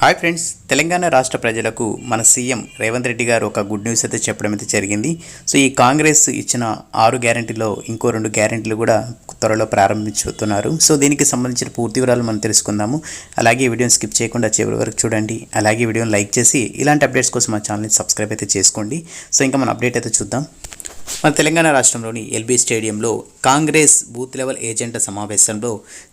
Hi friends Telangana రాష్ట్ర ప్రజలకు మన సీఎం రేవంత్ రెడ్డి గారు ఒక గుడ్ న్యూస్ అయితే చెప్పడం అయితే జరిగింది. సో ఈ కాంగ్రెస్ ఇచ్చిన ఆరు గ్యారంటీలో ఇంకో రెండు గ్యారంటీలు కూడా త్వరలో ప్రారంభించుతున్నారు సో దీనికి సంబంధించిన పూర్తి వివరాలు మనం తెలుసుకుందాము. అలాగే వీడియోని స్కిప్ చేయకుండా చివరి వరకు చూడండి. అలాగే వీడియోని లైక్ చేసి ఇలాంటి అప్డేట్స్ కోసం మా ఛానల్ని సబ్స్క్రైబ్ అయితే చేసుకోండి. సో ఇంకా మన అప్డేట్ అయితే చూద్దాం. మన తెలంగాణ రాష్ట్రంలోని ఎల్బీ స్టేడియంలో కాంగ్రెస్ బూత్ లెవెల్ ఏజెంట్ల సమావేశంలో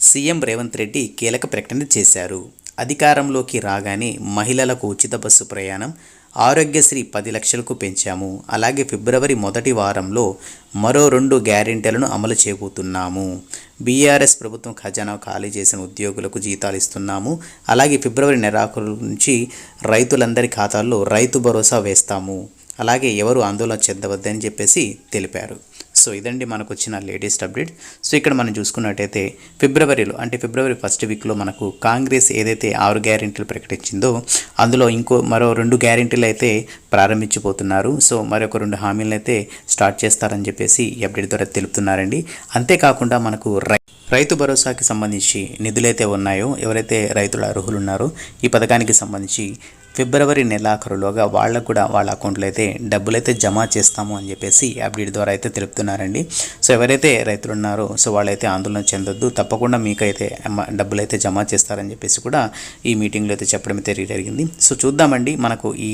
సీఎం రేవంత్ రెడ్డి కీలక ప్రకటన చేశారు. అధికారంలోకి రాగానే మహిళలకు ఉచిత బస్సు ప్రయాణం ఆరోగ్యశ్రీ పది లక్షలకు పెంచాము. అలాగే ఫిబ్రవరి మొదటి వారంలో మరో రెండు గ్యారెంటీలను అమలు చేయబోతున్నాము. బీఆర్ఎస్ ప్రభుత్వం ఖజానా ఖాళీ చేసిన ఉద్యోగులకు జీతాలు ఇస్తున్నాము. అలాగే ఫిబ్రవరి నెలాఖరు నుంచి రైతులందరి ఖాతాల్లో రైతు భరోసా వేస్తాము. అలాగే ఎవరు ఆందోళన చెందవద్దని చెప్పేసి తెలిపారు. సో ఇదండి మనకు వచ్చిన లేటెస్ట్ అప్డేట్. సో ఇక్కడ మనం చూసుకున్నట్టయితే ఫిబ్రవరిలో అంటే ఫిబ్రవరి ఫస్ట్ వీక్లో మనకు కాంగ్రెస్ ఏదైతే ఆరు గ్యారెంటీలు ప్రకటించిందో అందులో ఇంకో మరో రెండు గ్యారెంటీలు అయితే ప్రారంభించిపోతున్నారు. సో మరొక రెండు హామీలను అయితే స్టార్ట్ చేస్తారని చెప్పేసి ఈ అప్డేట్ ద్వారా తెలుపుతున్నారండి. అంతేకాకుండా మనకు రై రైతు భరోసాకి సంబంధించి నిధులైతే ఉన్నాయో ఎవరైతే రైతుల అర్హులు ఉన్నారో ఈ పథకానికి సంబంధించి ఫిబ్రవరి నెలాఖరులోగా వాళ్ళకు కూడా వాళ్ళ అకౌంట్లో అయితే డబ్బులైతే జమ చేస్తాము అని చెప్పేసి అప్డేట్ ద్వారా అయితే తెలుపుతున్నారండి. సో ఎవరైతే రైతులు ఉన్నారో సో వాళ్ళైతే ఆందోళన చెందొద్దు తప్పకుండా మీకైతే డబ్బులు అయితే జమ చేస్తారని చెప్పేసి కూడా ఈ మీటింగ్లో అయితే చెప్పడం అయితే జరిగింది. సో చూద్దామండి మనకు ఈ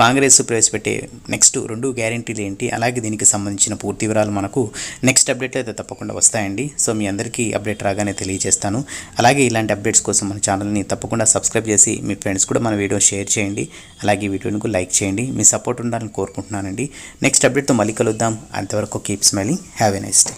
కాంగ్రెస్ ప్రవేశపెట్టే నెక్స్ట్ రెండు గ్యారెంటీలు ఏంటి? అలాగే దీనికి సంబంధించిన పూర్తి వివరాలు మనకు నెక్స్ట్ అప్డేట్లు అయితే తప్పకుండా వస్తాయండి. సో మీ అందరికీ అప్డేట్ రాగానే తెలియజేస్తాను. అలాగే ఇలాంటి అప్డేట్స్ కోసం మన ఛానల్ని తప్పకుండా సబ్స్క్రైబ్ చేసి మీ ఫ్రెండ్స్ కూడా మన వీడియో షేర్ చేయండి. అలాగే వీడియోని లైక్ చేయండి. మీ సపోర్ట్ ఉండాలని కోరుకుంటున్నానండి. నెక్స్ట్ అప్డేట్తో మళ్ళీ కలుద్దాం. అంతవరకు keep smiling have a nice day